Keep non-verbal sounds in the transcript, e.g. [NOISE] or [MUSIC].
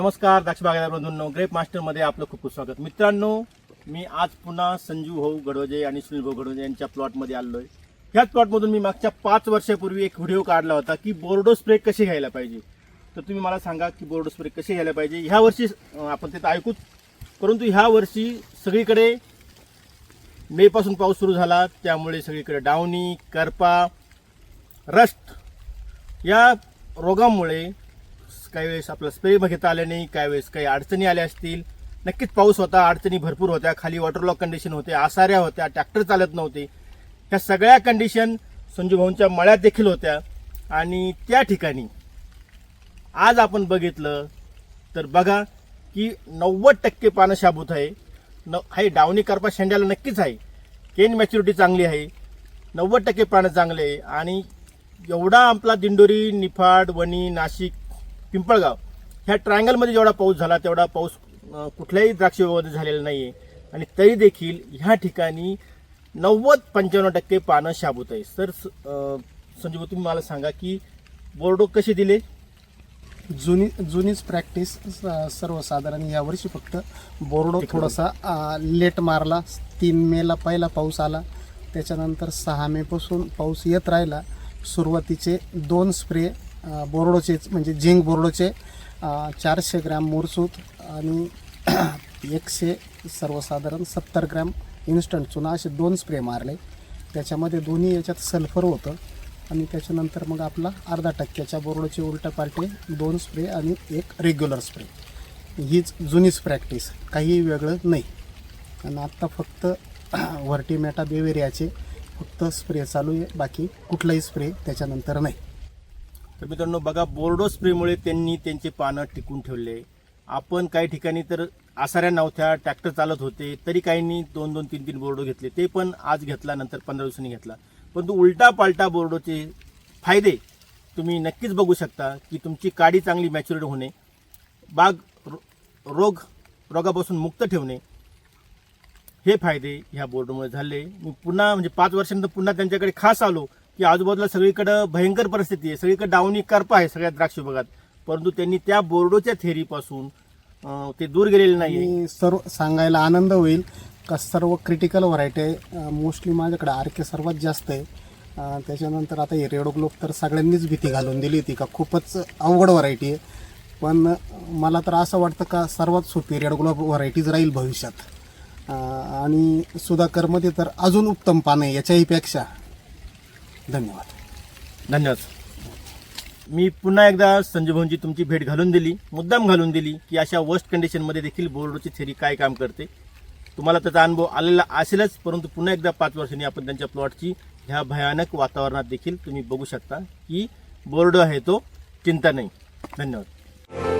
नमस्कार दक्ष बागायदार बंधूंनो ग्रेप मास्टरमध्ये आपलं खूप खूप स्वागत. मित्रांनो मी आज पुन्हा संजू भाऊ गडवजे आणि सुनील भाऊ गडोजे यांच्या प्लॉटमध्ये आलो आहे ह्याच प्लॉटमधून मी मागच्या पाच वर्षापूर्वी एक व्हिडिओ काढला होता की बोर्डो स्प्रे कसे घ्यायला पाहिजे. तर तुम्ही मला सांगा की बोर्डो स्प्रे कसे घ्यायला पाहिजे. ह्या वर्षी आपण तिथं ऐकूच परंतु ह्या वर्षी सगळीकडे मेपासून पाऊस सुरू झाला. त्यामुळे सगळीकडे डावणी करपा रस्ट या रोगामुळे काही वेळेस आपला स्प्रे घेता आले नाही काही वेळेस काही अडचणी आल्या असतील. नक्कीच पाऊस होता अडचणी भरपूर होत्या खाली वॉटरलॉक कंडिशन होते आसाऱ्या होत्या ट्रॅक्टर चालत नव्हते. ह्या सगळ्या कंडिशन संजू भाऊंच्या मळ्यात देखील होत्या. आणि त्या ठिकाणी आज आपण बघितलं तर बघा की नव्वद टक्के पानं शाबूत आहे. न आहे डावणी करपा शेंड्याला नक्कीच आहे. केन मॅच्युरिटी चांगली आहे. नव्वद टक्के पानं चांगले आहे. आणि एवढा आपला दिंडोरी निफाड वणी नाशिक पिंपळगाव. ह्या ट्रायंगलमध्ये जेवढा पाऊस झाला तेवढा पाऊस कुठल्याही द्राक्ष झालेला नाही आहे आणि तरी देखील ह्या ठिकाणी नव्वद पंच्याण्णव टक्के पानं शाबूत आहे सर स- अं, संजू भाऊ, तुम्ही मला सांगा की बोर्डो कसे दिले? जुनी जुनीच प्रॅक्टिस सर्वसाधारण यावर्षी फक्त बोर्डो थोडासा लेट मारला. तीन मेला पहिला पाऊस आला. त्याच्यानंतर सहा मेपासून पाऊस येत राहिला. सुरुवातीचे दोन स्प्रे बोरडोचेच म्हणजे झिंक बोरडोचे चारशे ग्रॅम मोरसूत आणि [CLEARS THROAT] एकशे सर्वसाधारण सत्तर ग्रॅम इन्स्टंट चुना असे दोन स्प्रे मारले. त्याच्यामध्ये दोन्ही याच्यात सल्फर होतं आणि त्याच्यानंतर मग आपला अर्धा टक्क्याच्या बोरडोचे उलटा पार्टे दोन स्प्रे आणि एक रेग्युलर स्प्रे हीच जुनीच प्रॅक्टिस काही वेगळं नाही. आणि आत्ता फक्त [CLEARS THROAT] व्हर्टिमॅटा बेवेरियाचे फक्त स्प्रे चालू आहे बाकी कुठलाही स्प्रे त्याच्यानंतर नाही. तर मित्रांनो बघा बोर्डो स्प्रेमुळे त्यांनी त्यांचे पानं टिकून ठेवले. आपण काही ठिकाणी तर आसाऱ्या नव्हत्या ट्रॅक्टर चालत होते तरी काहींनी दोन दोन तीन तीन बोर्डो घेतले. ते पण आज घेतला नंतर पंधरा दिवसांनी घेतला. परंतु उलटा पालटा बोर्डोचे फायदे तुम्ही नक्कीच बघू शकता की तुमची काडी चांगली मॅच्युरिटी होणे बाग रो- रोग रोगापासून मुक्त ठेवणे हे फायदे ह्या बोर्डमुळे झाले. मी पुन्हा म्हणजे पाच वर्षानंतर पुन्हा त्यांच्याकडे खास आलो की आजूबाजूला सगळीकडं भयंकर परिस्थिती आहे. सगळीकडे डावणी करपा आहे सगळ्या द्राक्ष विभागात परंतु त्यांनी त्या बोर्डोच्या थेरीपासून ते दूर गेलेले नाही आणि सर्व सांगायला आनंद होईल का सर्व क्रिटिकल व्हरायटी आहे. मोस्टली माझ्याकडे आर के सर्वात जास्त आहे. अं, त्याच्यानंतर आता हे रेडो ग्लोब तर सगळ्यांनीच भीती घालून दिली होती का खूपच अवघड व्हरायटी आहे. पण मला तर असं वाटतं का सर्वात सोपी रेड ग्लोब व्हरायटीज राहील भविष्यात. अं, आणि सुधाकरमध्ये तर अजून उत्तम पानं आहे याच्याहीपेक्षा. धन्यवाद. धन्यवाद. मी पुन्हा एकदा संजय भाऊंची तुमची भेट घालून दिली मुद्दाम घालून दिली की अशा वर्स्ट कंडिशनमध्ये देखील बोर्डोची थेरी काय काम करते. तुम्हाला त्याचा अनुभव आलेला असेलच परंतु पुन्हा एकदा पाच वर्षांनी आपण त्यांच्या प्लॉटची ह्या भयानक वातावरणात देखील तुम्ही बघू शकता की बोर्ड आहे तो चिंता नाही. धन्यवाद.